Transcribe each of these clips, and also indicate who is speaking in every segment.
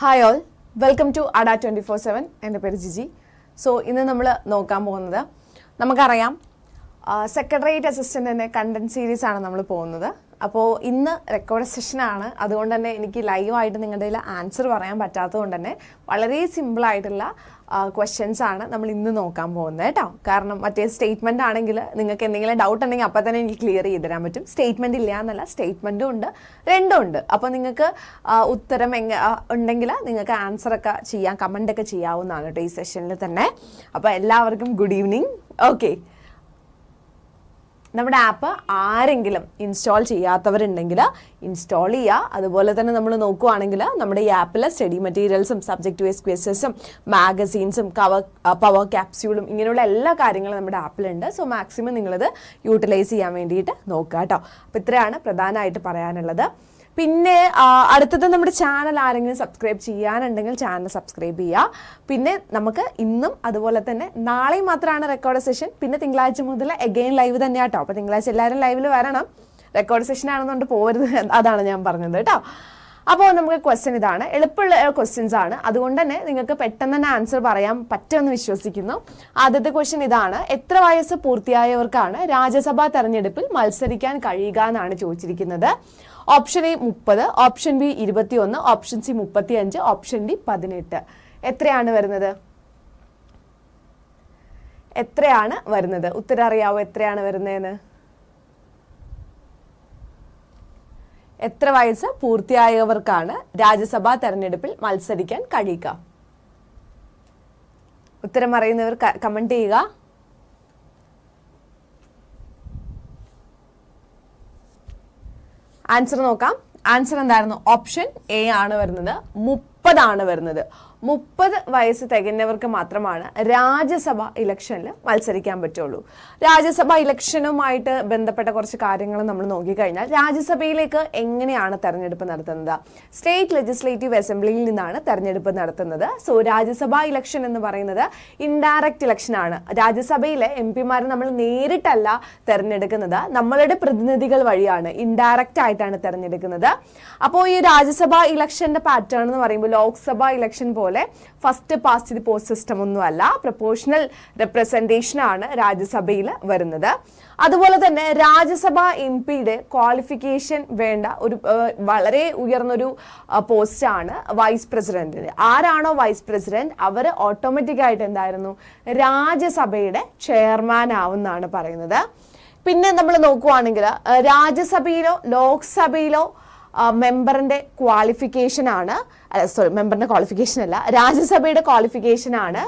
Speaker 1: Hi all welcome to Adda twenty four seven എന്റെ പേര് Jiji. So ഇന്ന് നമ്മൾ നോക്കാൻ പോകുന്നത് നമുക്കറിയാം സെക്രട്ടേറിയറ്റ് അസിസ്റ്റന്റിന്റെ കണ്ടന്റ് സീരീസ് ആണ് നമ്മൾ പോകുന്നത്. അപ്പോൾ ഇന്ന് റെക്കോർഡ് സെഷനാണ് അതുകൊണ്ട് തന്നെ എനിക്ക് ലൈവായിട്ട് നിങ്ങളുടെ ആൻസർ പറയാൻ പറ്റാത്തത് കൊണ്ട് തന്നെ വളരെ സിമ്പിളായിട്ടുള്ള ക്വസ്റ്റ്യൻസ് ആണ് നമ്മൾ ഇന്ന് നോക്കാൻ പോകുന്നത് കേട്ടോ. കാരണം മറ്റേ സ്റ്റേറ്റ്മെന്റ് ആണെങ്കിൽ നിങ്ങൾക്ക് എന്തെങ്കിലും ഡൗട്ട് ഉണ്ടെങ്കിൽ അപ്പം തന്നെ എനിക്ക് ക്ലിയർ ചെയ്ത് തരാൻ പറ്റും. സ്റ്റേറ്റ്മെന്റ് ഇല്ല എന്നല്ല സ്റ്റേറ്റ്മെന്റും ഉണ്ട് രണ്ടും ഉണ്ട്. അപ്പോൾ നിങ്ങൾക്ക് ഉത്തരം എങ്ങ ഉണ്ടെങ്കിൽ നിങ്ങൾക്ക് ആൻസർ ഒക്കെ ചെയ്യാം കമന്റ് ഒക്കെ ചെയ്യാവുന്നതാണ് കേട്ടോ ഈ സെഷനിൽ തന്നെ. അപ്പോൾ എല്ലാവർക്കും ഗുഡ് ഈവനിങ് ഓക്കെ നമ്മുടെ ആപ്പ് ആരെങ്കിലും ഇൻസ്റ്റാൾ ചെയ്യാത്തവരുണ്ടെങ്കിൽ ഇൻസ്റ്റാൾ ചെയ്യുക. അതുപോലെ തന്നെ നമ്മൾ നോക്കുവാണെങ്കിൽ നമ്മുടെ ഈ ആപ്പിൽ സ്റ്റഡി മെറ്റീരിയൽസും സബ്ജക്റ്റ് വൈസ് ക്വസ്റ്റസും മാഗസീൻസും കവർ പവർ ക്യാപ്സ്യൂളും ഇങ്ങനെയുള്ള എല്ലാ കാര്യങ്ങളും നമ്മുടെ ആപ്പിലുണ്ട് സോ മാക്സിമം നിങ്ങളിത് യൂട്ടിലൈസ് ചെയ്യാൻ വേണ്ടിയിട്ട് നോക്കുക കേട്ടോ അപ്പോൾ ഇത്രയാണ് പ്രധാനമായിട്ട് പറയാനുള്ളത്. പിന്നെ അടുത്തത് നമ്മുടെ ചാനൽ ആരെങ്കിലും സബ്സ്ക്രൈബ് ചെയ്യാനുണ്ടെങ്കിൽ ചാനൽ സബ്സ്ക്രൈബ് ചെയ്യുക പിന്നെ നമുക്ക് ഇന്നും അതുപോലെ തന്നെ നാളെയും മാത്രമാണ് റെക്കോർഡ് സെഷൻ പിന്നെ തിങ്കളാഴ്ച മുതൽ എഗെയിൻ ലൈവ് തന്നെ തന്നെയാട്ടോ. അപ്പോൾ തിങ്കളാഴ്ച എല്ലാവരും ലൈവിൽ വരണം. റെക്കോർഡ് സെഷൻ ആണെന്നുകൊണ്ട് പോകരുത് അതാണ് ഞാൻ പറഞ്ഞത് കേട്ടോ. അപ്പോൾ നമുക്ക് ക്വസ്റ്റ്യൻ ഇതാണ്. എളുപ്പമുള്ള ക്വസ്റ്റ്യൻസ് ആണ്. അതുകൊണ്ട് തന്നെ നിങ്ങൾക്ക് പെട്ടെന്ന് തന്നെ ആൻസർ പറയാൻ പറ്റുമെന്ന് വിശ്വസിക്കുന്നു. ആദ്യത്തെ ക്വസ്റ്റ്യൻ ഇതാണ്. എത്ര വയസ്സ് പൂർത്തിയായവർക്കാണ് രാജ്യസഭാ തെരഞ്ഞെടുപ്പിൽ മത്സരിക്കാൻ കഴിയുക എന്നാണ് ചോദിച്ചിരിക്കുന്നത്. ഓപ്ഷൻ എ മുപ്പത് ഓപ്ഷൻ ബി ഇരുപത്തി ഒന്ന് ഓപ്ഷൻ സി മുപ്പത്തി അഞ്ച് ഓപ്ഷൻ ഡി പതിനെട്ട്. എത്രയാണ് വരുന്നത്? എത്രയാണ് വരുന്നത്? ഉത്തരം അറിയാവോ എത്രയാണ് വരുന്നതെന്ന്? എത്ര വയസ്സ് പൂർത്തിയായവർക്കാണ് രാജ്യസഭാ തെരഞ്ഞെടുപ്പിൽ മത്സരിക്കാൻ കഴിയുക? ഉത്തരം അറിയുന്നവർ കമന്റ് ചെയ്യുക. ആൻസർ നോക്കാം. ആൻസർ എന്തായിരുന്നു? ഓപ്ഷൻ എ ആണ് വരുന്നത്. മുപ്പതാണ് വരുന്നത്. മുപ്പത് വയസ്സ് തികഞ്ഞവർക്ക് മാത്രമാണ് രാജ്യസഭ ഇലക്ഷനിൽ മത്സരിക്കാൻ പറ്റുള്ളൂ. രാജ്യസഭ ഇലക്ഷനുമായിട്ട് ബന്ധപ്പെട്ട കുറച്ച് കാര്യങ്ങൾ നമ്മൾ നോക്കിക്കഴിഞ്ഞാൽ രാജ്യസഭയിലേക്ക് എങ്ങനെയാണ് തെരഞ്ഞെടുപ്പ് നടത്തുന്നത്? സ്റ്റേറ്റ് ലെജിസ്ലേറ്റീവ് അസംബ്ലിയിൽ നിന്നാണ് തെരഞ്ഞെടുപ്പ് നടത്തുന്നത്. സോ രാജ്യസഭാ ഇലക്ഷൻ എന്ന് പറയുന്നത് ഇൻഡയറക്റ്റ് ഇലക്ഷനാണ് രാജ്യസഭയിലെ എം പിമാരെ നമ്മൾ നേരിട്ടല്ല തെരഞ്ഞെടുക്കുന്നത്. നമ്മളുടെ പ്രതിനിധികൾ വഴിയാണ് ഇൻഡയറക്റ്റ് ആയിട്ടാണ് തെരഞ്ഞെടുക്കുന്നത്. അപ്പോൾ ഈ രാജ്യസഭാ ഇലക്ഷന്റെ പാറ്റേൺ എന്ന് പറയുമ്പോൾ ലോക്സഭ ഇലക്ഷൻ പോലെ first past the post system ഒന്നുമല്ല. പ്രപ്പോഷണൽ റെപ്രസെന്റേഷൻ ആണ് രാജ്യസഭയിൽ വരുന്നത്. അതുപോലെ തന്നെ രാജ്യസഭ എം പിയുടെ ക്വാളിഫിക്കേഷൻ വേണ്ട ഒരു വളരെ ഉയർന്നൊരു പോസ്റ്റാണ് വൈസ് പ്രസിഡന്റിന് ആരാണോ വൈസ് പ്രസിഡന്റ് അവർ ഓട്ടോമാറ്റിക്കായിട്ട് എന്തായിരുന്നു? രാജ്യസഭയുടെ ചെയർമാൻ ആവുന്നാണ് പറയുന്നത്. പിന്നെ നമ്മൾ നോക്കുവാണെങ്കിൽ രാജ്യസഭയിലോ ലോക്സഭയിലോ മെമ്പറിന്റെ ക്വാളിഫിക്കേഷൻ ആണ് സോറി മെമ്പറിന്റെ ക്വാളിഫിക്കേഷൻ അല്ല. രാജ്യസഭയുടെ ക്വാളിഫിക്കേഷൻ ആണ്.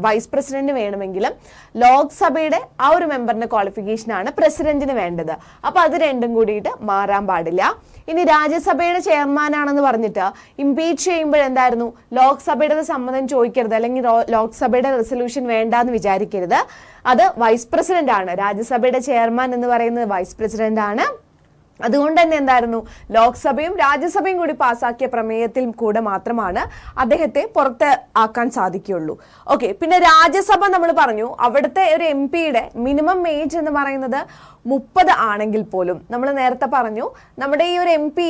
Speaker 1: വൈസ് പ്രസിഡന്റ് വേണമെങ്കിലും ലോക്സഭയുടെ ആ ഒരു മെമ്പറിന്റെ ക്വാളിഫിക്കേഷൻ ആണ് പ്രസിഡന്റിന് വേണ്ടത്. അപ്പൊ അത് രണ്ടും കൂടിയിട്ട് മാറാൻ പാടില്ല. ഇനി രാജ്യസഭയുടെ ചെയർമാൻ ആണെന്ന് പറഞ്ഞിട്ട് ഇംപീച്ച് ചെയ്യുമ്പോൾ എന്തായിരുന്നു? ലോക്സഭയുടെ സമ്മതം ചോദിക്കരുത് അല്ലെങ്കിൽ ലോക്സഭയുടെ റെസൊല്യൂഷൻ വേണ്ടാന്ന് വിചാരിക്കരുത്. അത് വൈസ് പ്രസിഡന്റ് ആണ്. രാജ്യസഭയുടെ ചെയർമാൻ എന്ന് പറയുന്നത് വൈസ് പ്രസിഡന്റ് ആണ്. അതുകൊണ്ട് തന്നെ എന്തായിരുന്നു? ലോക്സഭയും രാജ്യസഭയും കൂടി പാസാക്കിയ പ്രമേയത്തിൽ കൂടെ മാത്രമാണ് അദ്ദേഹത്തെ പുറത്ത് ആക്കാൻ സാധിക്കുകയുള്ളൂ. ഓക്കെ പിന്നെ രാജ്യസഭ നമ്മൾ പറഞ്ഞു അവിടുത്തെ ഒരു എം പിയുടെ മിനിമം ഏജ് എന്ന് പറയുന്നത് മുപ്പത് ആണെങ്കിൽ പോലും നമ്മൾ നേരത്തെ പറഞ്ഞു നമ്മുടെ ഈ ഒരു എം പി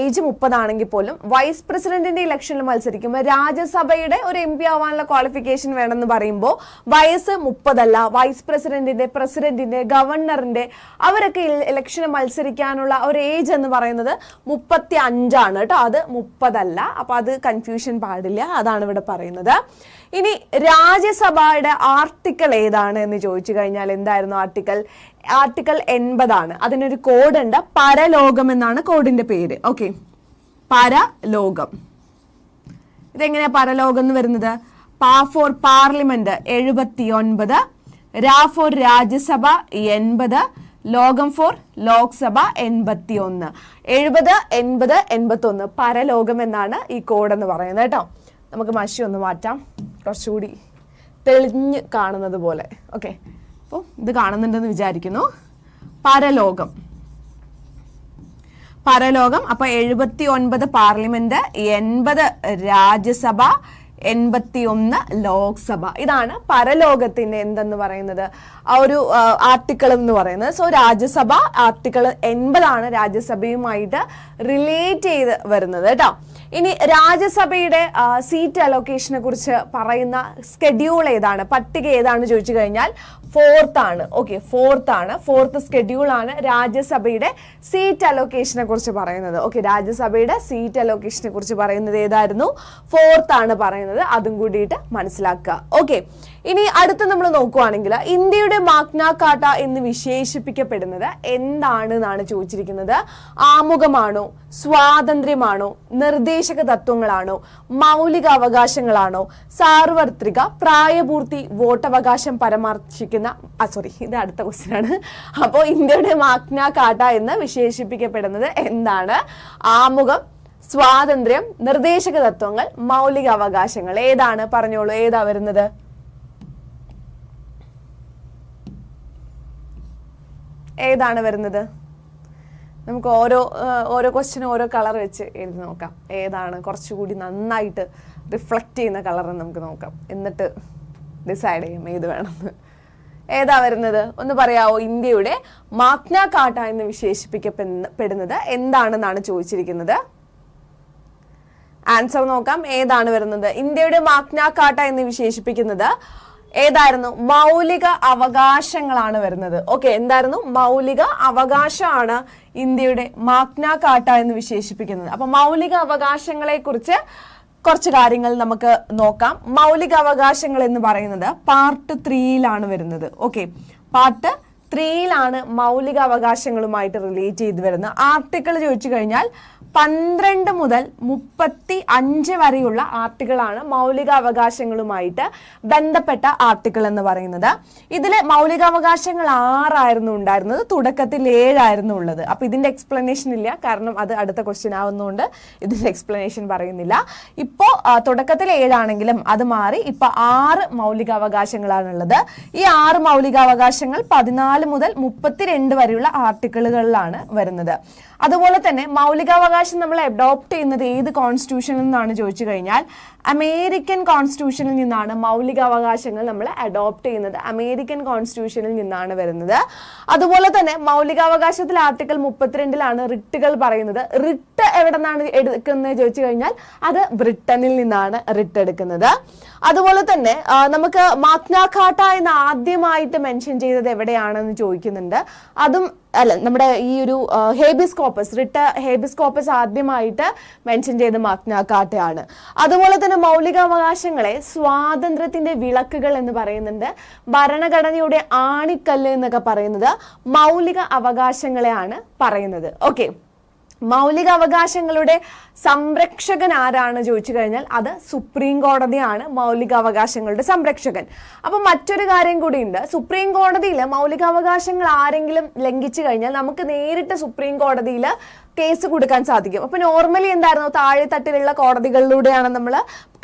Speaker 1: ഏജ് മുപ്പതാണെങ്കിൽ പോലും വൈസ് പ്രസിഡന്റിന്റെ ഇലക്ഷനിൽ മത്സരിക്കുമ്പോൾ രാജ്യസഭയുടെ ഒരു എം പി ആവാനുള്ള ക്വാളിഫിക്കേഷൻ വേണമെന്ന് പറയുമ്പോൾ വയസ്സ് മുപ്പതല്ല വൈസ് പ്രസിഡന്റിന്റെ പ്രസിഡന്റിന്റെ ഗവർണറിന്റെ അവരൊക്കെ ഇലക്ഷന് മത്സരിക്കാനുള്ള ഒരു ഏജ് എന്ന് പറയുന്നത് മുപ്പത്തി അഞ്ചാണ് കേട്ടോ. അത് മുപ്പതല്ല. അപ്പൊ അത് കൺഫ്യൂഷൻ പാടില്ല. അതാണ് ഇവിടെ പറയുന്നത്. ഇനി രാജ്യസഭയുടെ ആർട്ടിക്കിൾ ഏതാണ് എന്ന് ചോദിച്ചു കഴിഞ്ഞാൽ എന്തായിരുന്നു ആർട്ടിക്കിൾ ആർട്ടിക്കിൾ എൺപതാണ്. അതിനൊരു കോഡ് ഉണ്ട്. പരലോകം എന്നാണ് കോഡിന്റെ പേര്. ഓക്കെ പരലോകം. ഇതെങ്ങനെയാ പരലോകം എന്ന് വരുന്നത്? പാ ഫോർ പാർലമെന്റ് എഴുപത്തി ഒൻപത് രാ ഫോർ രാജ്യസഭ എൺപത് ലോകം ഫോർ ലോക്സഭ എൺപത്തി ഒന്ന് എഴുപത് എൺപത് എൺപത്തി ഒന്ന് പരലോകം എന്നാണ് ഈ കോഡ് എന്ന് പറയുന്നത് കേട്ടോ. നമുക്ക് മഷി ഒന്ന് മാറ്റാം. കുറച്ചുകൂടി തെളിഞ്ഞ് കാണുന്നത് പോലെ. ഓക്കെ അപ്പോൾ ഇത് കാണുന്നുണ്ടെന്ന് വിചാരിക്കുന്നു. പരലോകം. പരലോകം. അപ്പൊ എഴുപത്തി ഒൻപത് പാർലമെന്റ് എൺപത് രാജ്യസഭ എൺപത്തി ഒന്ന് ലോക്സഭ. ഇതാണ് പരലോകത്തിന്റെ എന്തെന്ന് പറയുന്നത്? ആ ഒരു ആർട്ടിക്കിൾ എന്ന് പറയുന്നത്. സോ രാജ്യസഭ ആർട്ടിക്കിൾ എൺപതാണ് രാജ്യസഭയുമായിട്ട് റിലേറ്റ് ചെയ്ത് വരുന്നത് കേട്ടോ. ഇനി രാജ്യസഭയുടെ സീറ്റ് അലോക്കേഷനെ കുറിച്ച് പറയുന്ന സ്കെഡ്യൂൾ ഏതാണ്? പട്ടിക ഏതാണ് ചോദിച്ചു കഴിഞ്ഞാൽ ഫോർത്ത് ആണ്. ഓക്കെ ഫോർത്ത് ആണ്. ഫോർത്ത് സ്കെഡ്യൂൾ ആണ് രാജ്യസഭയുടെ സീറ്റ് അലോക്കേഷനെ കുറിച്ച് പറയുന്നത്. ഓക്കെ രാജ്യസഭയുടെ സീറ്റ് അലോക്കേഷനെ കുറിച്ച് പറയുന്നത് ഏതായിരുന്നു? ഫോർത്ത് ആണ് പറയുന്നത്. അതും കൂടിയിട്ട് മനസ്സിലാക്കുക. ഓക്കെ ഇനി അടുത്ത് നമ്മൾ നോക്കുവാണെങ്കിൽ ഇന്ത്യയുടെ മാഗ്ന കാട്ട എന്ന് വിശേഷിപ്പിക്കപ്പെടുന്നത് എന്താണ് എന്നാണ് ചോദിച്ചിരിക്കുന്നത്. ആമുഖമാണോ സ്വാതന്ത്ര്യമാണോ നിർദ്ദേശക തത്വങ്ങളാണോ മൗലിക അവകാശങ്ങളാണോ സാർവത്രിക പ്രായപൂർത്തി വോട്ടവകാശം പരാമർശിക്കുന്ന സോറി ഇത് അടുത്ത ക്വസ്റ്റ്യൻ ആണ്. അപ്പോൾ ഇന്ത്യയുടെ മാഗ്ന കാട്ട എന്ന് വിശേഷിപ്പിക്കപ്പെടുന്നത് എന്താണ്? ആമുഖം സ്വാതന്ത്ര്യം നിർദ്ദേശക തത്വങ്ങൾ മൗലിക അവകാശങ്ങൾ. ഏതാണ്? പറഞ്ഞോളൂ ഏതാ വരുന്നത്? ഏതാണ് വരുന്നത്? നമുക്ക് ഓരോ ഓരോ ക്വസ്റ്റിനും ഓരോ കളർ വെച്ച് എഴുതി നോക്കാം. ഏതാണ് കുറച്ചുകൂടി നന്നായിട്ട് റിഫ്ലക്റ്റ് ചെയ്യുന്ന കളർ നമുക്ക് നോക്കാം. എന്നിട്ട് ഡിസൈഡ് ചെയ്യും ഏത് വേണമെന്ന്. ഏതാ വരുന്നത്? ഒന്ന് പറയാവോ? ഇന്ത്യയുടെ മാഗ്ന കാട്ട എന്ന് വിശേഷിപ്പിക്കപ്പെടുന്നത് എന്താണെന്നാണ് ചോദിച്ചിരിക്കുന്നത്? ആൻസർ നോക്കാം. ഏതാണ് വരുന്നത്? ഇന്ത്യയുടെ മാഗ്ന കാട്ട എന്ന് വിശേഷിപ്പിക്കുന്നത് ഏതായിരുന്നു? മൗലിക അവകാശങ്ങളാണ് വരുന്നത്. ഓക്കെ എന്തായിരുന്നു? മൗലിക അവകാശമാണ് ഇന്ത്യയുടെ മാഗ്ന കാട്ട എന്ന് വിശേഷിപ്പിക്കുന്നത്. അപ്പൊ മൗലിക അവകാശങ്ങളെ കുറിച്ച് കുറച്ച് കാര്യങ്ങൾ നമുക്ക് നോക്കാം. മൗലിക അവകാശങ്ങൾ എന്ന് പറയുന്നത് പാർട്ട് ത്രീയിലാണ് വരുന്നത്. ഓക്കെ പാർട്ട് ത്രീയിലാണ് മൗലിക അവകാശങ്ങളുമായിട്ട് റിലേറ്റ് ചെയ്ത് വരുന്നത് ആർട്ടിക്കിൾ ചോദിച്ചു കഴിഞ്ഞാൽ പന്ത്രണ്ട് മുതൽ മുപ്പത്തി അഞ്ച് വരെയുള്ള ആർട്ടിക്കിളാണ് മൗലിക അവകാശങ്ങളുമായിട്ട് ബന്ധപ്പെട്ട ആർട്ടിക്കിൾ എന്ന് പറയുന്നത്. ഇതിൽ മൗലികാവകാശങ്ങൾ ആറായിരുന്നു ഉണ്ടായിരുന്നത് തുടക്കത്തിൽ ഏഴായിരുന്നു ഉള്ളത്. അപ്പം ഇതിന്റെ എക്സ്പ്ലനേഷൻ ഇല്ല കാരണം അത് അടുത്ത ക്വസ്റ്റ്യൻ ആവുന്നതുകൊണ്ട് ഇതിന്റെ എക്സ്പ്ലനേഷൻ പറയുന്നില്ല. ഇപ്പോൾ തുടക്കത്തിൽ ഏഴാണെങ്കിലും അത് മാറി ഇപ്പോൾ ആറ് മൗലികാവകാശങ്ങളാണുള്ളത്. ഈ ആറ് മൗലികാവകാശങ്ങൾ പതിനാല് മുതൽ മുപ്പത്തിരണ്ട് വരെയുള്ള ആർട്ടിക്കിളുകളിലാണ് വരുന്നത്. അതുപോലെ തന്നെ മൗലികാവകാശം നമ്മൾ അഡോപ്റ്റ് ചെയ്യുന്നത് ഏത് കോൺസ്റ്റിറ്റ്യൂഷനിൽ നിന്നാണ് ചോദിച്ചു കഴിഞ്ഞാൽ അമേരിക്കൻ കോൺസ്റ്റിറ്റ്യൂഷനിൽ നിന്നാണ് മൗലികാവകാശങ്ങൾ നമ്മൾ അഡോപ്റ്റ് ചെയ്യുന്നത്. അമേരിക്കൻ കോൺസ്റ്റിറ്റ്യൂഷനിൽ നിന്നാണ് വരുന്നത്. അതുപോലെ തന്നെ മൗലികാവകാശത്തിൽ ആർട്ടിക്കിൾ മുപ്പത്തിരണ്ടിലാണ് റിട്ടുകൾ പറയുന്നത്. റിട്ട് എവിടെ നിന്നാണ് എടുക്കുന്നത് ചോദിച്ചു കഴിഞ്ഞാൽ അത് ബ്രിട്ടനിൽ നിന്നാണ് റിട്ട് എടുക്കുന്നത്. അതുപോലെ തന്നെ നമുക്ക് മാഗ്നാഘാട്ട എന്ന് ആദ്യമായിട്ട് മെൻഷൻ ചെയ്തത് എവിടെയാണെന്ന് ചോദിക്കുന്നുണ്ട്. അതും അല്ല നമ്മുടെ ഈ ഒരു habeas corpus writ habeas corpus ആദ്യമായിട്ട് മെൻഷൻ ചെയ്ത മാഗ്നാകാട്ടയാണ് അതുപോലെ തന്നെ മൗലികാവകാശങ്ങളെ സ്വാതന്ത്ര്യത്തിന്റെ വിളക്കുകൾ എന്ന് പറയുന്നുണ്ട്. ഭരണഘടനയുടെ ആണിക്കല്ല് എന്നൊക്കെ പറയുന്നത് മൗലിക അവകാശങ്ങളെയാണ് പറയുന്നത്. ഓക്കെ മൗലിക അവകാശങ്ങളുടെ സംരക്ഷകൻ ആരാണ് ചോദിച്ചു കഴിഞ്ഞാൽ അത് സുപ്രീം കോടതിയാണ് മൗലിക അവകാശങ്ങളുടെ സംരക്ഷകൻ. അപ്പൊ മറ്റൊരു കാര്യം കൂടിയുണ്ട്. സുപ്രീം കോടതിയിൽ മൗലികാവകാശങ്ങൾ ആരെങ്കിലും ലംഘിച്ചു കഴിഞ്ഞാൽ നമുക്ക് നേരിട്ട് സുപ്രീം കോടതിയിൽ കേസ് കൊടുക്കാൻ സാധിക്കും. അപ്പൊ നോർമലി എന്തായിരുന്നു? താഴെ തട്ടിലുള്ള കോടതികളിലൂടെയാണ് നമ്മൾ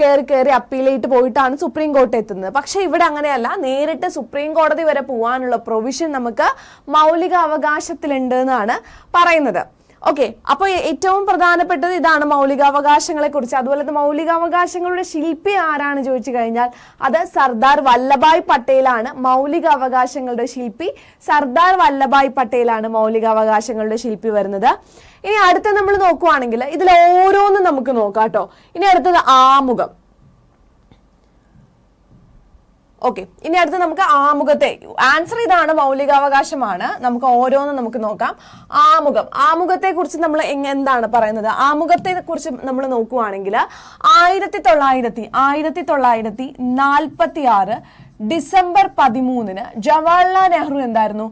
Speaker 1: കയറി കയറി അപ്പീൽ ചെയ്തിട്ട് പോയിട്ടാണ് സുപ്രീം കോർട്ട് എത്തുന്നത്. പക്ഷെ ഇവിടെ അങ്ങനെയല്ല. നേരിട്ട് സുപ്രീം കോടതി വരെ പോകാനുള്ള പ്രൊവിഷൻ നമുക്ക് മൗലിക അവകാശത്തിലുണ്ട് എന്നാണ് പറയുന്നത്. ഓക്കെ അപ്പോൾ ഏറ്റവും പ്രധാനപ്പെട്ടത് ഇതാണ് മൗലികാവകാശങ്ങളെ കുറിച്ച്. അതുപോലെ തന്നെ മൗലികാവകാശങ്ങളുടെ ശില്പി ആരാണ് ചോദിച്ചു കഴിഞ്ഞാൽ അത് സർദാർ വല്ലഭായ് പട്ടേലാണ് മൗലികാവകാശങ്ങളുടെ ശില്പി. സർദാർ വല്ലഭായ് പട്ടേലാണ് മൗലികാവകാശങ്ങളുടെ ശില്പി വരുന്നത്. ഇനി അടുത്ത നമ്മൾ നോക്കുവാണെങ്കിൽ ഇതിൽ ഓരോന്നും നമുക്ക് നോക്കാം കേട്ടോ. ഇനി അടുത്തത് ആമുഖം. ഓക്കെ ഇനി അടുത്ത് നമുക്ക് ആമുഖത്തെ ആൻസർ ഇതാണ് മൗലികാവകാശമാണ്. നമുക്ക് ഓരോന്നും നമുക്ക് നോക്കാം. ആമുഖം ആമുഖത്തെ കുറിച്ച് നമ്മൾ എന്താണ് പറയുന്നത്? ആമുഖത്തെ കുറിച്ച് നമ്മൾ നോക്കുവാണെങ്കിൽ ആയിരത്തി തൊള്ളായിരത്തി ആയിരത്തി തൊള്ളായിരത്തി നാൽപ്പത്തി ആറ് ഡിസംബർ പതിമൂന്നിന് ജവഹർലാൽ നെഹ്റു എന്തായിരുന്നു?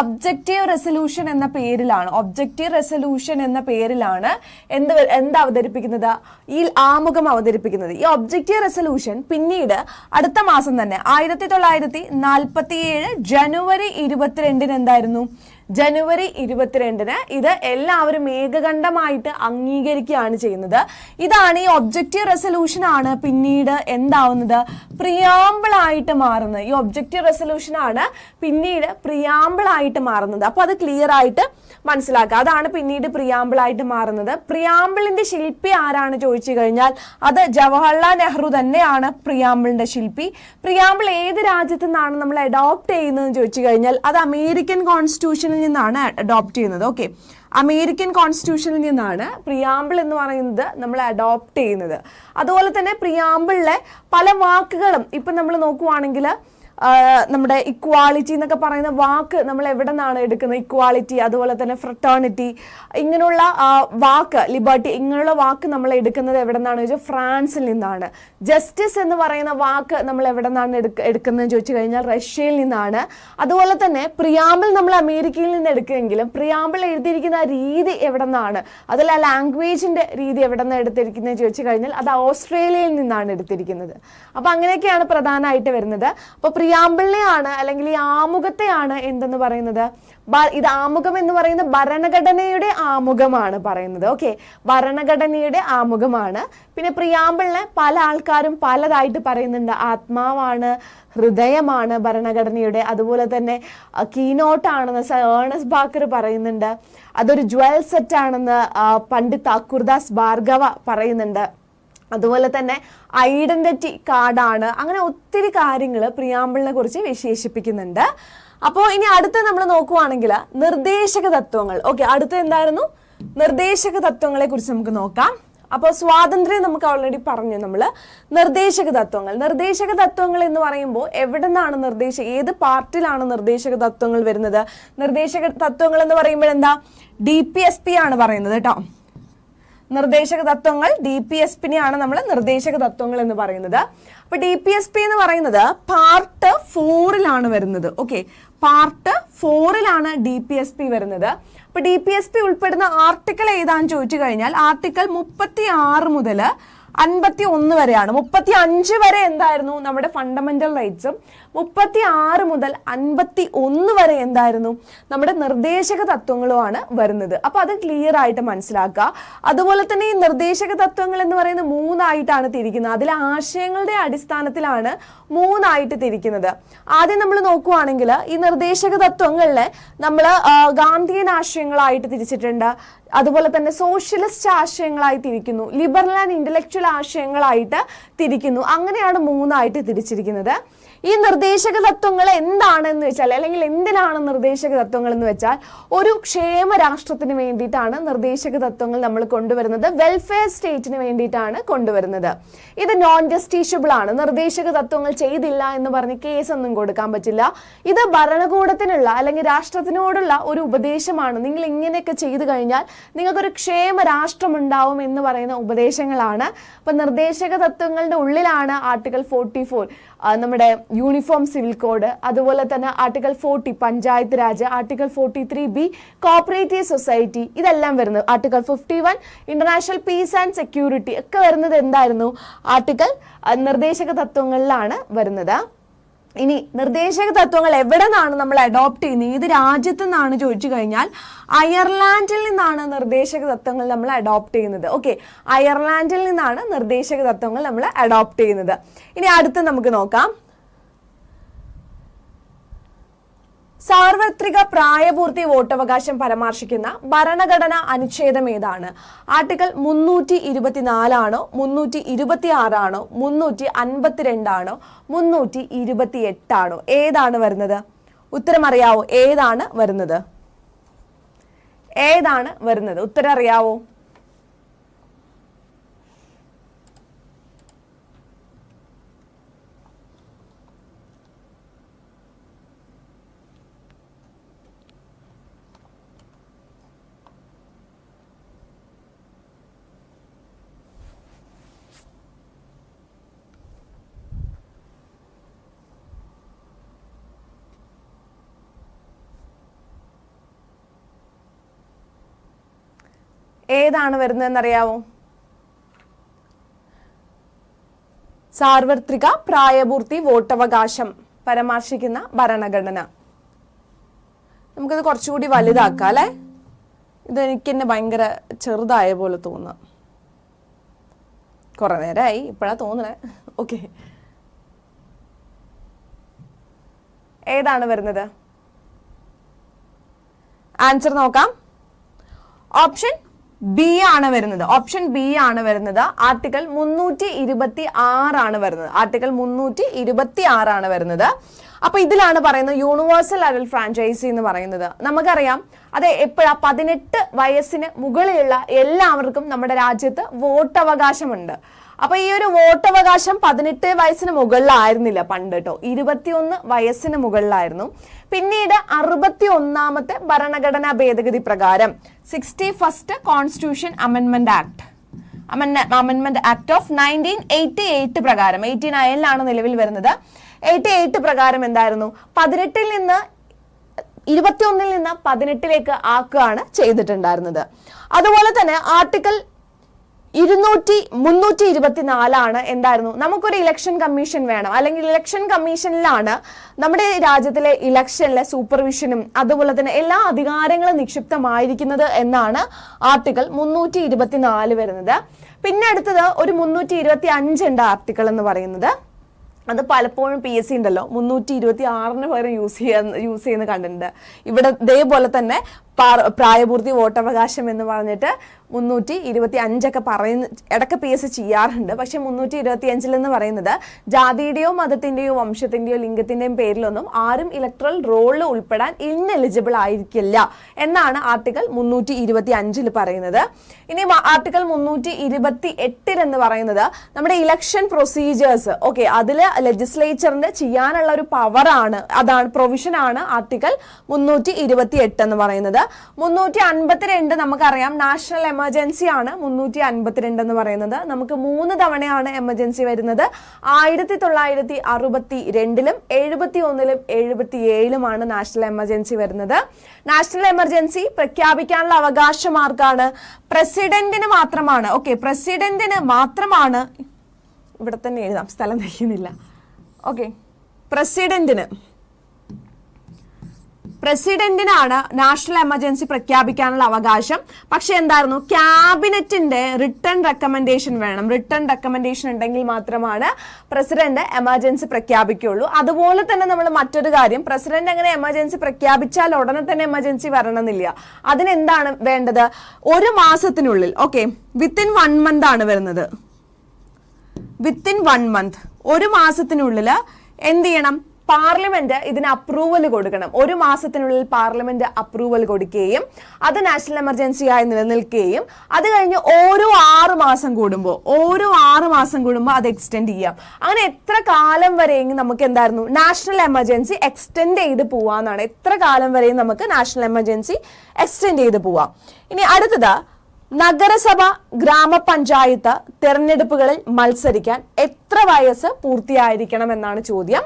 Speaker 1: ഒബ്ജക്റ്റീവ് റെസൊല്യൂഷൻ എന്ന പേരിലാണ് ഒബ്ജക്റ്റീവ് റെസൊല്യൂഷൻ എന്ന പേരിലാണ് എന്ത് എന്ത് അവതരിപ്പിക്കുന്നത്? ഈ ആമുഖം അവതരിപ്പിക്കുന്നത്. ഈ ഒബ്ജക്റ്റീവ് റെസൊല്യൂഷൻ പിന്നീട് അടുത്ത മാസം തന്നെ ആയിരത്തി തൊള്ളായിരത്തി നാൽപ്പത്തി ഏഴ് ജനുവരി ഇരുപത്തിരണ്ടിന് എന്തായിരുന്നു? ജനുവരി ഇരുപത്തിരണ്ടിന് ഇത് എല്ലാവരും ഏകകണ്ഠമായിട്ട് അംഗീകരിക്കുകയാണ് ചെയ്യുന്നത്. ഇതാണ് ഈ ഒബ്ജക്റ്റീവ് റെസൊല്യൂഷൻ ആണ് പിന്നീട് എന്താവുന്നത്? പ്രിയാമ്പിൾ ആയിട്ട് മാറുന്നത്. ഈ ഒബ്ജക്റ്റീവ് റെസൊല്യൂഷൻ ആണ് പിന്നീട് പ്രിയാമ്പിൾ ആയിട്ട് മാറുന്നത്. അപ്പോൾ അത് ക്ലിയർ ആയിട്ട് മനസ്സിലാക്കുക അതാണ് പിന്നീട് പ്രിയാമ്പിൾ ആയിട്ട് മാറുന്നത്. പ്രിയാമ്പിളിന്റെ ശില്പി ആരാണ് ചോദിച്ചു കഴിഞ്ഞാൽ അത് ജവഹർലാൽ നെഹ്റു തന്നെയാണ് പ്രിയാമ്പിളിന്റെ ശില്പി. പ്രിയാമ്പിൾ ഏത് രാജ്യത്തു നിന്നാണ് നമ്മൾ അഡോപ്റ്റ് ചെയ്യുന്നത് ചോദിച്ചു കഴിഞ്ഞാൽ അത് അമേരിക്കൻ കോൺസ്റ്റിറ്റ്യൂഷനിൽ നിന്നാണ് അഡോപ്റ്റ് ചെയ്യുന്നത്. ഓക്കെ അമേരിക്കൻ കോൺസ്റ്റിറ്റ്യൂഷനിൽ നിന്നാണ് പ്രിയാമ്പിൾ എന്ന് പറയുന്നത് നമ്മൾ അഡോപ്റ്റ് ചെയ്യുന്നത്. അതുപോലെ തന്നെ പ്രിയാമ്പിളിലെ പല വാക്കുകളും ഇപ്പം നമ്മൾ നോക്കുവാണെങ്കിൽ നമ്മുടെ ഇക്വാളിറ്റി എന്നൊക്കെ പറയുന്ന വാക്ക് നമ്മൾ എവിടെ നിന്നാണ് എടുക്കുന്നത്? ഇക്വാളിറ്റി അതുപോലെ തന്നെ ഫ്രട്ടേണിറ്റി ഇങ്ങനെയുള്ള വാക്ക് ലിബർട്ടി ഇങ്ങനെയുള്ള വാക്ക് നമ്മൾ എടുക്കുന്നത് എവിടെ നിന്നാണ് ചോദിച്ചാൽ ഫ്രാൻസിൽ നിന്നാണ്. ജസ്റ്റിസ് എന്ന് പറയുന്ന വാക്ക് നമ്മൾ എവിടെ നിന്നാണ് എടുക്ക എടുക്കുന്നത് ചോദിച്ചു കഴിഞ്ഞാൽ റഷ്യയിൽ നിന്നാണ്. അതുപോലെ തന്നെ പ്രിയാമ്പിൾ നമ്മൾ അമേരിക്കയിൽ നിന്ന് എടുക്കുമെങ്കിലും പ്രിയാമ്പിൾ എഴുതിയിരിക്കുന്ന രീതി എവിടെ നിന്നാണ്? അതിൽ ആ ലാംഗ്വേജിന്റെ രീതി എവിടെ നിന്നാണ് എടുത്തിരിക്കുന്നത് ചോദിച്ചു കഴിഞ്ഞാൽ അത് ഓസ്ട്രേലിയയിൽ നിന്നാണ് എടുത്തിരിക്കുന്നത്. അപ്പോൾ അങ്ങനെയൊക്കെയാണ് പ്രധാനമായിട്ട് വരുന്നത്. അപ്പൊ പ്രിയാമ്പിളിനെയാണ് അല്ലെങ്കിൽ ഈ ആമുഖത്തെയാണ് എന്തെന്ന് പറയുന്നത്? ഇത് ആമുഖം എന്ന് പറയുന്നത് ഭരണഘടനയുടെ ആമുഖമാണ് പറയുന്നത്. ഓക്കെ ഭരണഘടനയുടെ ആമുഖമാണ്. പിന്നെ പ്രിയാമ്പിളിനെ പല ആൾക്കാരും പലതായിട്ട് പറയുന്നുണ്ട്. ആത്മാവാണ് ഹൃദയമാണ് ഭരണഘടനയുടെ. അതുപോലെ തന്നെ കീനോട്ടാണെന്ന് സർ ഏണസ് ബാക്കർ പറയുന്നുണ്ട്. അതൊരു ജ്വൽ സെറ്റ് ആണെന്ന് ആ, പണ്ഡിറ്റ് താക്കൂർദാസ് ഭാർഗവ പറയുന്നുണ്ട്. അതുപോലെ തന്നെ ഐഡന്റിറ്റി കാർഡാണ്. അങ്ങനെ ഒത്തിരി കാര്യങ്ങൾ പ്രിയാമ്പിളിനെ കുറിച്ച് വിശേഷിപ്പിക്കുന്നുണ്ട്. അപ്പോൾ ഇനി അടുത്ത നമ്മൾ നോക്കുവാണെങ്കിൽ നിർദ്ദേശക തത്വങ്ങൾ. ഓക്കെ അടുത്ത എന്തായിരുന്നു? നിർദ്ദേശക തത്വങ്ങളെ കുറിച്ച് നമുക്ക് നോക്കാം. അപ്പോൾ സ്വാതന്ത്ര്യം നമുക്ക് ഓൾറെഡി പറഞ്ഞു നമ്മൾ നിർദ്ദേശക തത്വങ്ങൾ. നിർദ്ദേശക തത്വങ്ങൾ എന്ന് പറയുമ്പോൾ എവിടെ നിന്നാണ് നിർദ്ദേശ? ഏത് പാർട്ടിലാണ് നിർദ്ദേശക തത്വങ്ങൾ വരുന്നത്? നിർദ്ദേശക തത്വങ്ങൾ എന്ന് പറയുമ്പോൾ എന്താ? ഡി പി എസ് പി ആണ് പറയുന്നത് കേട്ടോ. നിർദ്ദേശക തത്വങ്ങൾ ഡി പി എസ് പിന്നെയാണ് നമ്മൾ നിർദ്ദേശക തത്വങ്ങൾ എന്ന് പറയുന്നത്. അപ്പൊ ഡി പി എസ് പി എന്ന് പറയുന്നത് പാർട്ട് ഫോറിലാണ് വരുന്നത്. ഓക്കെ പാർട്ട് ഫോറിലാണ് ഡി പി എസ് പി വരുന്നത്. അപ്പൊ ഡി പി എസ് പി ഉൾപ്പെടുന്ന ആർട്ടിക്കിൾ ഏതാന്ന് ചോദിച്ചു കഴിഞ്ഞാൽ ആർട്ടിക്കിൾ മുപ്പത്തി ആറ് മുതൽ അൻപത്തി ഒന്ന് വരെയാണ്. മുപ്പത്തി അഞ്ച് വരെ എന്തായിരുന്നു? നമ്മുടെ ഫണ്ടമെന്റൽ റൈറ്റ്സും മുപ്പത്തി ആറ് മുതൽ അൻപത്തി ഒന്ന് വരെ എന്തായിരുന്നു? നമ്മുടെ നിർദ്ദേശക തത്വങ്ങളുമാണ് വരുന്നത്. അപ്പോൾ അത് ക്ലിയർ ആയിട്ട് മനസ്സിലാക്കുക. അതുപോലെ തന്നെ ഈ നിർദ്ദേശക തത്വങ്ങൾ എന്ന് പറയുന്നത് മൂന്നായിട്ടാണ് തിരിക്കുന്നത്. അതിലെ ആശയങ്ങളുടെ അടിസ്ഥാനത്തിലാണ് മൂന്നായിട്ട് തിരിക്കുന്നത്. ആദ്യം നമ്മൾ നോക്കുവാണെങ്കിൽ ഈ നിർദ്ദേശക തത്വങ്ങളിലെ നമ്മൾ ഗാന്ധിയൻ ആശയങ്ങളായിട്ട് തിരിച്ചിട്ടുണ്ട്. അതുപോലെ തന്നെ സോഷ്യലിസ്റ്റ് ആശയങ്ങളായി തിരിക്കുന്നു. ലിബറൽ ആൻഡ് ഇന്റലക്ച്വൽ ആശയങ്ങളായിട്ട് തിരിക്കുന്നു. അങ്ങനെയാണ് മൂന്നായിട്ട് തിരിച്ചിരിക്കുന്നത്. ഈ നിർദ്ദേശക തത്വങ്ങൾ എന്താണെന്ന് വെച്ചാൽ അല്ലെങ്കിൽ എന്തിനാണ് നിർദ്ദേശക തത്വങ്ങൾ എന്ന് വെച്ചാൽ ഒരു ക്ഷേമ രാഷ്ട്രത്തിന് വേണ്ടിയിട്ടാണ് നിർദ്ദേശക തത്വങ്ങൾ നമ്മൾ കൊണ്ടുവരുന്നത്. വെൽഫെയർ സ്റ്റേറ്റിന് വേണ്ടിയിട്ടാണ് കൊണ്ടുവരുന്നത്. ഇത് നോൺ ജസ്റ്റീഷ്യബിൾ ആണ്. നിർദ്ദേശക തത്വങ്ങൾ ചെയ്തില്ല എന്ന് പറഞ്ഞ് കേസൊന്നും കൊടുക്കാൻ പറ്റില്ല. ഇത് ഭരണകൂടത്തിനുള്ള അല്ലെങ്കിൽ രാഷ്ട്രത്തിനോടുള്ള ഒരു ഉപദേശമാണ്. നിങ്ങൾ ഇങ്ങനെയൊക്കെ ചെയ്തു കഴിഞ്ഞാൽ നിങ്ങൾക്കൊരു ക്ഷേമ രാഷ്ട്രം ഉണ്ടാവും എന്ന് പറയുന്ന ഉപദേശങ്ങളാണ്. അപ്പൊ നിർദ്ദേശക തത്വങ്ങളുടെ ഉള്ളിലാണ് ആർട്ടിക്കൽ ഫോർട്ടി ഫോർ നമ്മുടെ യൂണിഫോം സിവിൽ കോഡ് അതുപോലെ തന്നെ article forty panchayat raj article forty three B cooperative society ഇതെല്ലാം വരുന്നത്. Article fifty one international peace and security ഒക്കെ വരുന്നത് എന്തായിരുന്നു? ആർട്ടിക്കൽ നിർദ്ദേശക തത്വങ്ങളിലാണ് വരുന്നത്. ഇനി നിർദ്ദേശക തത്വങ്ങൾ എവിടെ നിന്നാണ് നമ്മൾ അഡോപ്റ്റ് ചെയ്യുന്നത്? ഏത് രാജ്യത്തു നിന്നാണ് ചോദിച്ചു കഴിഞ്ഞാൽ അയർലാൻഡിൽ നിന്നാണ് നിർദ്ദേശക തത്വങ്ങൾ നമ്മൾ അഡോപ്റ്റ് ചെയ്യുന്നത്. ഓക്കെ അയർലാൻഡിൽ നിന്നാണ് നിർദ്ദേശക തത്വങ്ങൾ നമ്മൾ അഡോപ്റ്റ് ചെയ്യുന്നത്. ഇനി അടുത്ത് നമുക്ക് നോക്കാം. സാർവത്രിക പ്രായപൂർത്തി വോട്ടവകാശം പരാമർശിക്കുന്ന ഭരണഘടന അനുച്ഛേദം ഏതാണ്? ആർട്ടിക്കിൾ മുന്നൂറ്റി ഇരുപത്തിനാലാണോ മുന്നൂറ്റി ഇരുപത്തി ആറാണോ മുന്നൂറ്റി അൻപത്തിരണ്ടാണോ മുന്നൂറ്റി ഇരുപത്തി എട്ടാണോ ഏതാണ് വരുന്നത്? ഉത്തരം അറിയാവോ ഏതാണ് വരുന്നത്? ഏതാണ് വരുന്നത്? ഉത്തരം അറിയാവോ ഏതാണ് വരുന്നതെന്ന് അറിയാവോ സാർവത്രിക പ്രായപൂർത്തി വോട്ടവകാശം പരാമർശിക്കുന്ന ഭരണഘടന. നമുക്കിത് കുറച്ചുകൂടി വലുതാക്കാം അല്ലേ? ഇത് എനിക്ക് തന്നെ ഭയങ്കര ചെറുതായ പോലെ തോന്നുക കുറെ നേരമായി ഇപ്പോഴാ തോന്നണേ. ഓക്കെ. ഏതാണ് വരുന്നത്? ആൻസർ നോക്കാം. ഓപ്ഷൻ ബി ആണ് വരുന്നത്. ഓപ്ഷൻ ബി ആണ് വരുന്നത്. ആർട്ടിക്കൽ മുന്നൂറ്റി ഇരുപത്തി ആറാണ് വരുന്നത്. ആർട്ടിക്കൽ മുന്നൂറ്റി ഇരുപത്തി ആറാണ് വരുന്നത്. അപ്പൊ ഇതിലാണ് പറയുന്നത് യൂണിവേഴ്സൽ അഡൽട്ട് ഫ്രാഞ്ചൈസി എന്ന് പറയുന്നത്. നമുക്കറിയാം അത് എപ്പോഴാ? പതിനെട്ട് വയസ്സിന് മുകളിലുള്ള എല്ലാവർക്കും നമ്മുടെ രാജ്യത്ത് വോട്ടവകാശമുണ്ട്. അപ്പൊ ഈ ഒരു വോട്ടവകാശം പതിനെട്ട് വയസ്സിന് മുകളിലായിരുന്നില്ല പണ്ട് കേട്ടോ. ഇരുപത്തിയൊന്ന് വയസ്സിന് മുകളിലായിരുന്നു. പിന്നീട് അറുപത്തി ഒന്നാമത്തെ ഭരണഘടനാ ഭേദഗതി പ്രകാരം sixty first constitution amendment act. Amendment act of nineteen eighty eight പ്രകാരം എയ്റ്റി നയനിലാണ് നിലവിൽ വരുന്നത്. എയ്റ്റി എയ്റ്റ് പ്രകാരം എന്തായിരുന്നു? പതിനെട്ടിൽ നിന്ന് ഇരുപത്തിയൊന്നിൽ നിന്ന് പതിനെട്ടിലേക്ക് ആക്കുകയാണ് ചെയ്തിട്ടുണ്ടായിരുന്നത്. അതുപോലെ തന്നെ ആർട്ടിക്കിൾ ഇരുന്നൂറ്റി മുന്നൂറ്റി ഇരുപത്തിനാലാണ് എന്തായിരുന്നു? നമുക്കൊരു ഇലക്ഷൻ കമ്മീഷൻ വേണം. അല്ലെങ്കിൽ ഇലക്ഷൻ കമ്മീഷനിലാണ് നമ്മുടെ രാജ്യത്തിലെ ഇലക്ഷനിലെ സൂപ്പർവിഷനും അതുപോലെ തന്നെ എല്ലാ അധികാരങ്ങളും നിക്ഷിപ്തമായിരിക്കുന്നത് എന്നാണ് ആർട്ടിക്കിൾ മുന്നൂറ്റി ഇരുപത്തിനാല് വരുന്നത്. പിന്നെ അടുത്തത് ഒരു മുന്നൂറ്റി ഇരുപത്തി അഞ്ചുണ്ട് ആർട്ടിക്കിൾ എന്ന് പറയുന്നത്. അത് പലപ്പോഴും പി എസ് സി ഉണ്ടല്ലോ. മുന്നൂറ്റി ഇരുപത്തി ആറിന് പകരം യൂസ് ചെയ്യാൻ യൂസ് ചെയ്യുന്ന കണ്ടിട്ടുണ്ട്. ഇവിടെ ഇതേപോലെ തന്നെ പ്രായപൂർത്തി വോട്ടവകാശം എന്ന് പറഞ്ഞിട്ട് മുന്നൂറ്റി ഇരുപത്തി അഞ്ചൊക്കെ പറയുന്ന ഇടയ്ക്ക് പി എസ് ചെയ്യാറുണ്ട്. പക്ഷേ മുന്നൂറ്റി ഇരുപത്തി അഞ്ചിൽ എന്ന് പറയുന്നത് ജാതിയുടെയോ മതത്തിന്റെയോ വംശത്തിന്റെയോ ലിംഗത്തിന്റെയും പേരിലൊന്നും ആരും ഇലക്ട്രൽ റോളിൽ ഉൾപ്പെടാൻ ഇന്നെലിജിബിൾ ആയിരിക്കില്ല എന്നാണ് ആർട്ടിക്കൽ മുന്നൂറ്റി ഇരുപത്തി അഞ്ചിൽ പറയുന്നത്. ഇനി ആർട്ടിക്കൽ മുന്നൂറ്റി ഇരുപത്തി എട്ടിൽ എന്ന് പറയുന്നത് നമ്മുടെ ഇലക്ഷൻ പ്രൊസീജിയേഴ്സ് ഓക്കെ അതിൽ ലെജിസ്ലേച്ചറിന്റെ ചെയ്യാനുള്ള ഒരു പവറാണ് അതാണ് പ്രൊവിഷൻ ആണ് ആർട്ടിക്കൽ മുന്നൂറ്റി ഇരുപത്തി എട്ട് എന്ന് പറയുന്നത്. മുന്നൂറ്റി അൻപത്തിരണ്ട് നമുക്കറിയാം നാഷണൽ എമർജൻസി ആണ് മുന്നൂറ്റി അൻപത്തിരണ്ട് എന്ന് പറയുന്നത്. നമുക്ക് മൂന്ന് തവണയാണ് എമർജൻസി വരുന്നത്. ആയിരത്തി തൊള്ളായിരത്തി അറുപത്തി രണ്ടിലും എഴുപത്തി ഒന്നിലും എഴുപത്തി ഏഴിലുമാണ് നാഷണൽ എമർജൻസി വരുന്നത്. നാഷണൽ എമർജൻസി പ്രഖ്യാപിക്കാനുള്ള അവകാശം ആർക്കാണ്? പ്രസിഡന്റിന് മാത്രമാണ്. ഓക്കെ പ്രസിഡന്റിന് മാത്രമാണ്. ഇവിടെ തന്നെ എഴുതാം. സ്ഥലം തയ്ക്കുന്നില്ല ഓക്കെ പ്രസിഡന്റിന്. പ്രസിഡന്റിനാണ് നാഷണൽ എമർജൻസി പ്രഖ്യാപിക്കാനുള്ള അവകാശം. പക്ഷെ എന്തായിരുന്നു? ക്യാബിനറ്റിന്റെ റിട്ടേൺ റെക്കമെൻഡേഷൻ വേണം. റിട്ടേൺ റെക്കമെൻഡേഷൻ ഉണ്ടെങ്കിൽ മാത്രമാണ് പ്രസിഡന്റ് എമർജൻസി പ്രഖ്യാപിക്കുകയുള്ളൂ. അതുപോലെ തന്നെ നമ്മൾ മറ്റൊരു കാര്യം. പ്രസിഡന്റ് അങ്ങനെ എമർജൻസി പ്രഖ്യാപിച്ചാൽ ഉടനെ തന്നെ എമർജൻസി വരണമെന്നില്ല. അതിനെന്താണ് വേണ്ടത്? ഒരു മാസത്തിനുള്ളിൽ. ഓക്കെ. വിത്തിൻ വൺ മന്ത് ആണ് വരുന്നത്. Within one month. ഒരു മാസത്തിനുള്ളിൽ എന്ത് ചെയ്യണം? പാർലമെന്റ് ഇതിന് അപ്രൂവൽ കൊടുക്കണം. ഒരു മാസത്തിനുള്ളിൽ പാർലമെന്റ് അപ്രൂവൽ കൊടുക്കുകയും അത് നാഷണൽ എമർജൻസി ആയി നിലനിൽക്കുകയും അത് കഴിഞ്ഞ് ഓരോ ആറ് മാസം കൂടുമ്പോൾ ഓരോ ആറ് മാസം കൂടുമ്പോൾ അത് എക്സ്റ്റെൻഡ് ചെയ്യാം. അങ്ങനെ എത്ര കാലം വരെയെങ്കിലും നമുക്ക് എന്തായിരുന്നു? നാഷണൽ എമർജൻസി എക്സ്റ്റെൻഡ് ചെയ്ത് പോവാന്നാണ്. എത്ര കാലം വരെയും നമുക്ക് നാഷണൽ എമർജൻസി എക്സ്റ്റെൻഡ് ചെയ്ത് പോവാം. ഇനി അടുത്തത് നഗരസഭ ഗ്രാമപഞ്ചായത്ത് തെരഞ്ഞെടുപ്പുകളിൽ മത്സരിക്കാൻ എത്ര വയസ്സ് പൂർത്തിയായിരിക്കണം എന്നാണ് ചോദ്യം.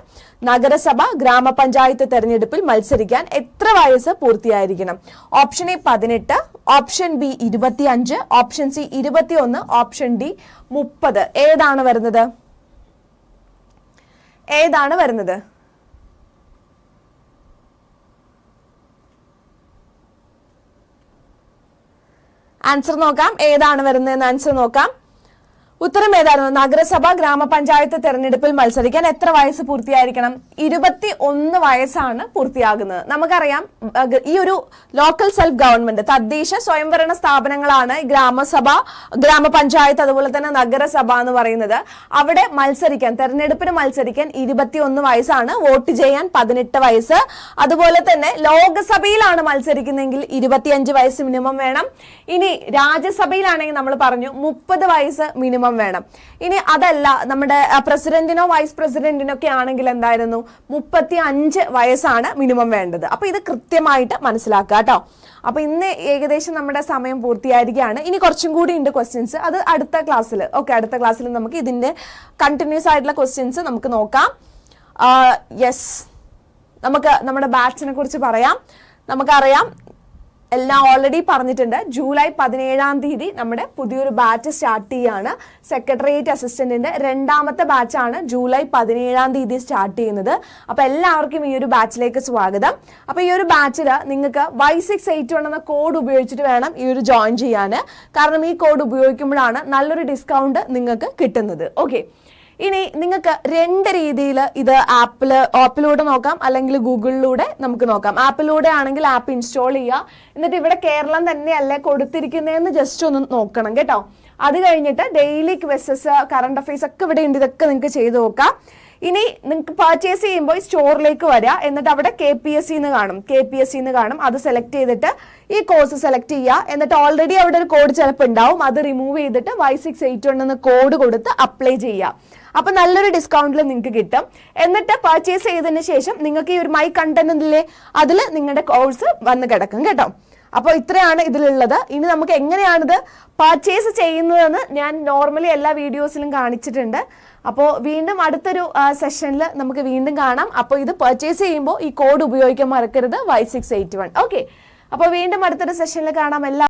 Speaker 1: നഗരസഭ ഗ്രാമപഞ്ചായത്ത് തെരഞ്ഞെടുപ്പിൽ മത്സരിക്കാൻ എത്ര വയസ്സ് പൂർത്തിയായിരിക്കണം? ഓപ്ഷൻ എ പതിനെട്ട് ഓപ്ഷൻ ബി ഇരുപത്തി അഞ്ച് ഓപ്ഷൻ സി ഇരുപത്തി ഒന്ന് ഓപ്ഷൻ ഡി മുപ്പത്. ഏതാണ് വരുന്നത്? ഏതാണ് വരുന്നത്? ആൻസർ നോക്കാം. ഏതാണ് വരുന്നതെന്ന് ആൻസർ നോക്കാം. ഉത്തരം ഏതായിരുന്നു? നഗരസഭ ഗ്രാമപഞ്ചായത്ത് തെരഞ്ഞെടുപ്പിൽ മത്സരിക്കാൻ എത്ര വയസ്സ് പൂർത്തിയായിരിക്കണം? ഇരുപത്തി ഒന്ന് വയസ്സാണ് പൂർത്തിയാകുന്നത്. നമുക്കറിയാം ഈ ഒരു ലോക്കൽ സെൽഫ് ഗവൺമെന്റ് തദ്ദേശ സ്വയംഭരണ സ്ഥാപനങ്ങളാണ് ഗ്രാമസഭ ഗ്രാമപഞ്ചായത്ത് അതുപോലെ തന്നെ നഗരസഭ എന്ന് പറയുന്നത്. അവിടെ മത്സരിക്കാൻ തെരഞ്ഞെടുപ്പിന് മത്സരിക്കാൻ ഇരുപത്തി ഒന്ന് വയസ്സാണ്. വോട്ട് ചെയ്യാൻ പതിനെട്ട് വയസ്സ്. അതുപോലെ തന്നെ ലോകസഭയിലാണ് മത്സരിക്കുന്നതെങ്കിൽ ഇരുപത്തിയഞ്ച് വയസ്സ് മിനിമം വേണം. ഇനി രാജ്യസഭയിലാണെങ്കിൽ നമ്മൾ പറഞ്ഞു മുപ്പത് വയസ്സ് മിനിമം വേണം. ഇനി അതല്ല നമ്മുടെ പ്രസിഡന്റിനോ വൈസ് പ്രസിഡന്റിനോ ഒക്കെ ആണെങ്കിൽ എന്തായിരുന്നു? മുപ്പത്തി അഞ്ച് വയസ്സാണ് മിനിമം വേണ്ടത്. അപ്പൊ ഇത് കൃത്യമായിട്ട് മനസ്സിലാക്കുക കേട്ടോ. അപ്പൊ ഇന്ന് ഏകദേശം നമ്മുടെ സമയം പൂർത്തിയായിരിക്കുകയാണ്. ഇനി കുറച്ചും കൂടി ഉണ്ട് ക്വസ്റ്റ്യൻസ് അത് അടുത്ത ക്ലാസ്സിൽ ഓക്കെ അടുത്ത ക്ലാസ്സിൽ നമുക്ക് ഇതിന്റെ കണ്ടിന്യൂസ് ആയിട്ടുള്ള ക്വസ്റ്റ്യൻസ് നമുക്ക് നോക്കാം. യെസ് നമുക്ക് നമ്മുടെ ബാച്ചിനെ കുറിച്ച് പറയാം. നമുക്കറിയാം എല്ലാം ഓൾറെഡി പറഞ്ഞിട്ടുണ്ട്. ജൂലൈ പതിനേഴാം തീയതി നമ്മുടെ പുതിയൊരു ബാച്ച് സ്റ്റാർട്ട് ചെയ്യാണ്. സെക്രട്ടേറിയറ്റ് അസിസ്റ്റന്റിന്റെ രണ്ടാമത്തെ ബാച്ചാണ് ജൂലൈ പതിനേഴാം തീയതി സ്റ്റാർട്ട് ചെയ്യുന്നത്. അപ്പൊ എല്ലാവർക്കും ഈ ഒരു ബാച്ചിലേക്ക് സ്വാഗതം. അപ്പൊ ഈ ഒരു ബാച്ചിൽ നിങ്ങൾക്ക് വൈ സിക്സ് എയ്റ്റ് വൺ എന്ന കോഡ് ഉപയോഗിച്ചിട്ട് വേണം ഈ ഒരു ജോയിൻ ചെയ്യാൻ കാരണം ഈ കോഡ് ഉപയോഗിക്കുമ്പോഴാണ് നല്ലൊരു ഡിസ്കൗണ്ട് നിങ്ങൾക്ക് കിട്ടുന്നത്. ഓക്കെ ഇനി നിങ്ങൾക്ക് രണ്ട് രീതിയിൽ ഇത് ആപ്പിൽ ആപ്പിലൂടെ നോക്കാം അല്ലെങ്കിൽ ഗൂഗിളിലൂടെ നമുക്ക് നോക്കാം. ആപ്പിലൂടെ ആണെങ്കിൽ ആപ്പ് ഇൻസ്റ്റാൾ ചെയ്യുക എന്നിട്ട് ഇവിടെ കേരളം തന്നെയല്ലേ കൊടുത്തിരിക്കുന്നതെന്ന് ജസ്റ്റ് ഒന്ന് നോക്കണം കേട്ടോ. അത് കഴിഞ്ഞിട്ട് ഡെയിലി ക്വസ്റ്റസ് കറണ്ട് അഫയേഴ്സ് ഒക്കെ ഇവിടെ ഉണ്ട്. ഇതൊക്കെ നിങ്ങൾക്ക് ചെയ്ത് നോക്കാം. ഇനി നിങ്ങൾക്ക് പർച്ചേസ് ചെയ്യുമ്പോൾ സ്റ്റോറിലേക്ക് വരിക എന്നിട്ട് അവിടെ കെ പി എസ് സിന്ന് കാണും. കെ പി എസ് സിന്ന് കാണും. അത് സെലക്ട് ചെയ്തിട്ട് ഈ കോഴ്സ് സെലക്ട് ചെയ്യുക എന്നിട്ട് ഓൾറെഡി അവിടെ ഒരു കോഡ് ചിലപ്പോൾ ഉണ്ടാവും. അത് റിമൂവ് ചെയ്തിട്ട് വൈ സിക്സ് എയ്റ്റ് വൺ എന്ന കോഡ് കൊടുത്ത് അപ്ലൈ ചെയ്യുക അപ്പൊ നല്ലൊരു ഡിസ്കൗണ്ടിൽ നിങ്ങൾക്ക് കിട്ടും. എന്നിട്ട് പർച്ചേസ് ചെയ്തതിന് ശേഷം നിങ്ങൾക്ക് ഈ ഒരു മൈ കണ്ടന്റിലെ അതിൽ നിങ്ങളുടെ കോഴ്സ് വന്ന് കിടക്കും കേട്ടോ. അപ്പോൾ ഇത്രയാണ് ഇതിലുള്ളത്. ഇനി നമുക്ക് എങ്ങനെയാണിത് പർച്ചേസ് ചെയ്യുന്നതെന്ന് ഞാൻ നോർമലി എല്ലാ വീഡിയോസിലും കാണിച്ചിട്ടുണ്ട്. അപ്പോൾ വീണ്ടും അടുത്തൊരു സെഷനിൽ നമുക്ക് വീണ്ടും കാണാം. അപ്പോൾ ഇത് പർച്ചേസ് ചെയ്യുമ്പോൾ ഈ കോഡ് ഉപയോഗിക്കാൻ മറക്കരുത്. Y six eight one okay അപ്പോൾ വീണ്ടും അടുത്തൊരു സെഷനിൽ കാണാം. എല്ലാ